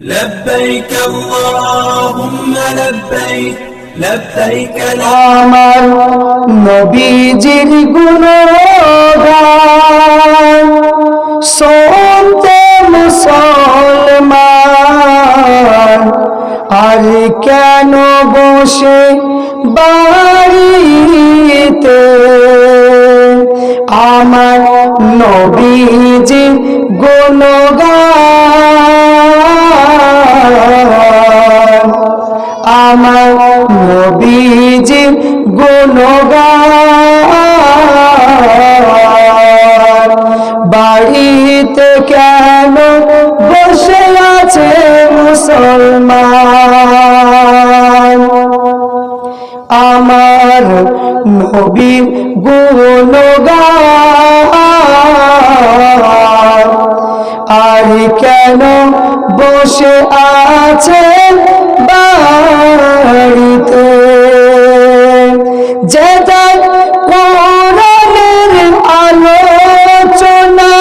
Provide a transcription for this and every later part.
لبيك اللهم لبيك لبيك لا আমার নবীজির গুণগান শুনতে মুসলমান আর কেন বসে বাড়িতে আমার নবীজির গুণগান আমার নবীজি গুণগান। বাড়িতে কেন বসে আছে মুসলমান? আমার নবীর গুণগান কেন বসে আছে বাড়িতে? যেটা কোরআনের আলোচনা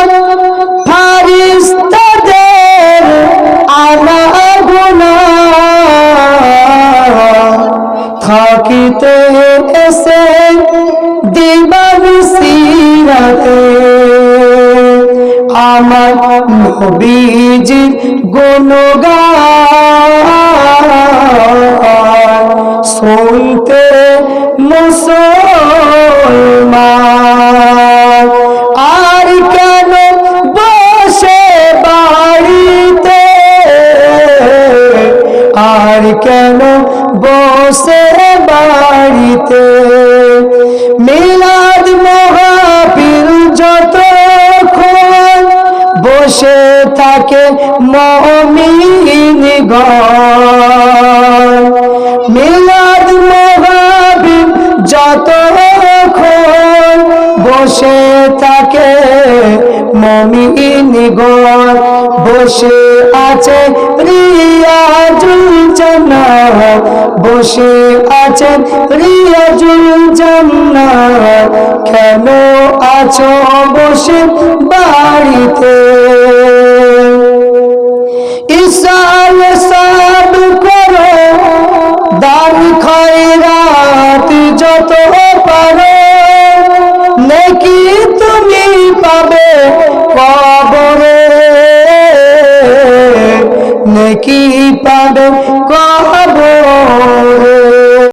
ফারিস্তাদের আনাগোনা থাকিতে এসে দিবানি সিরাতে। আমার নবীজি গুণগান শুনতে মুসলমান। আর কেন বসে বাড়িতে? আর কেন বসে বাড়িতে? বসে থাকে মমিন মিলাদ মহাবীর যতক্ষণ বসে থাকে মমিন বসে আছে রিয়াজুল বসে আছেন রিয়াজুল জান্না কেন আছো বসে বাড়িতে? ইসাল সাব করো। দান খয়রাত যত পারো। নেকি তুমি পাবে কবরে। নাকি পাবে কবরে।